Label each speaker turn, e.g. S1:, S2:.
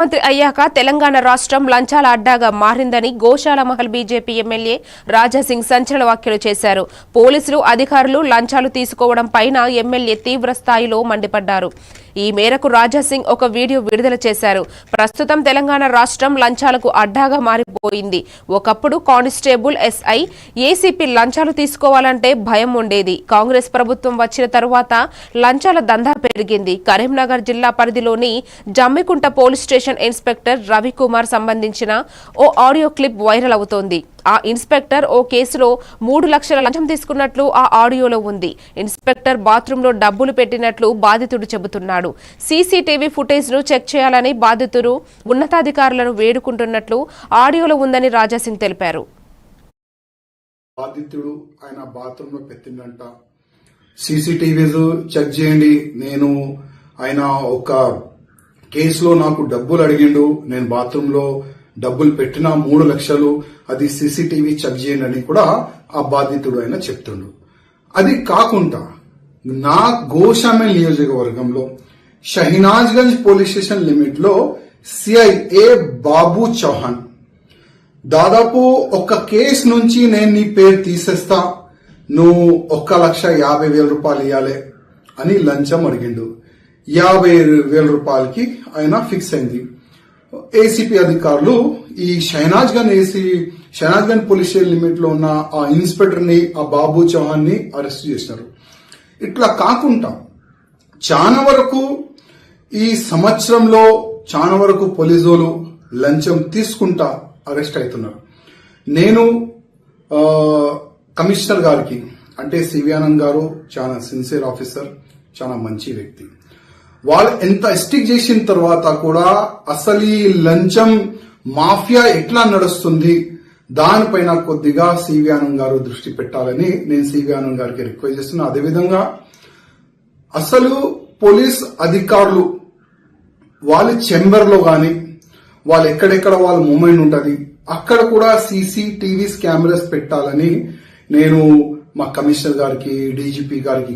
S1: ముఖ్యమంత్రి అయ్యాక తెలంగాణ రాష్ట్రం లంచాల అడ్డాగా మారిందని గోశాల మహల్ బీజేపీ ఎమ్మెల్యే రాజాసింగ్ సంచలన వ్యాఖ్యలు చేశారు. పోలీసులు అధికారులు లంచాలు తీసుకోవడం పైన ఎమ్మెల్యే తీవ్ర స్థాయిలో మండిపడ్డారు. ఈ మేరకు రాజాసింగ్ ఒక వీడియో విడుదల చేశారు. ప్రస్తుతం తెలంగాణ రాష్ట్రం లంచాలకు అడ్డాగా మారిపోయింది. ఒకప్పుడు కానిస్టేబుల్ ఎస్ఐ ఏసీపీ లంచాలు తీసుకోవాలంటే భయం ఉండేది. కాంగ్రెస్ ప్రభుత్వం వచ్చిన తరువాత లంచాల దందా పెరిగింది. కరీంనగర్ జిల్లా పరిధిలోని Jammikunta police station inspector Ravikumar సంబంధించిన ఓ ఆడియో క్లిప్ వైరల్ అవుతోంది. ఆ ఇన్స్పెక్టర్ ఓ కేసులో మూడు లక్షల లంచం తీసుకున్నట్లు ఆ ఆడియోలో ఉంది. ఇన్స్పెక్టర్ బాత్రూంలో డబ్బులు పెట్టినట్లు బాధితుడు చెబుతున్నాడు. సీసీటీవీ ఫుటేజ్ను చెక్ చేయాలని బాధితుడు ఉన్నతాధికారులను వేడుకుంటున్నట్లు ఆడియోలో ఉందని రాజాసింగ్ తెలిపారు.
S2: బాధితుడు ఆయన బాత్రూంలో పెట్టిందంట. సీసీటీవీస్ చెక్ చేయండి. నేను ఆయన ఒక కేసులో నాకు డబ్బులు అడిగిండు. నేను బాత్రూంలో డబ్బులు పెట్టిన మూడు లక్షలు అది సీసీటీవీ చెక్ చేయండి అని కూడా ఆ బాధితుడు ఆయన చెప్తుండు. అది కాకుండా నా గోషామెల్ నియోజకవర్గంలో షహినాజ్గంజ్ పోలీస్ స్టేషన్ లిమిట్లో సిఐఏ బాబు చౌహాన్. దాదాపు ఒక కేసు నుంచి నేను నీ పేరు తీసేస్తా నువ్వు ఒక్క లక్ష యాభై వేల రూపాయలు ఇవ్వాలి అని లంచం అడిగిండు. యాభై వేల రూపాయలకి ఆయన ఫిక్స్ అయింది. ఏసీపీ అధికారులు ఈ Shahinayatganj AC Shahinayatganj police station లిమిట్లో ఉన్న ఆ ఇన్స్పెక్టర్ని ఆ బాబు చౌహాన్ని అరెస్ట్ చేసినారు. ఇట్లా కాకుండా చాలా వరకు ఈ సంవత్సరంలో చాలా వరకు పోలీసులు లంచం తీసుకుంటా అరెస్ట్ అవుతున్నారు నేను కమిషనర్ గారికి అంటే సివియానంద్ గారు చాలా సిన్సియర్ ఆఫీసర్ చాలా మంచి వ్యక్తి. వాళ్ళు ఎంత ఎస్టిక్ చేసిన తర్వాత కూడా అసలు ఈ లంచం మాఫియా ఎట్లా నడుస్తుంది? దానిపైన కొద్దిగా సివి ఆనంద్ గారు దృష్టి పెట్టాలని నేను సివి ఆనంద్ గారికి రిక్వెస్ట్ చేస్తున్నా. అదేవిధంగా అసలు పోలీస్ అధికారులు వాళ్ళ చెంబర్లో కానీ వాళ్ళు ఎక్కడెక్కడ వాళ్ళ మూమెంట్ ఉంటుంది అక్కడ కూడా సీసీటీవీస్ కెమెరాస్ పెట్టాలని నేను మా కమిషనర్ గారికి డీజీపీ గారికి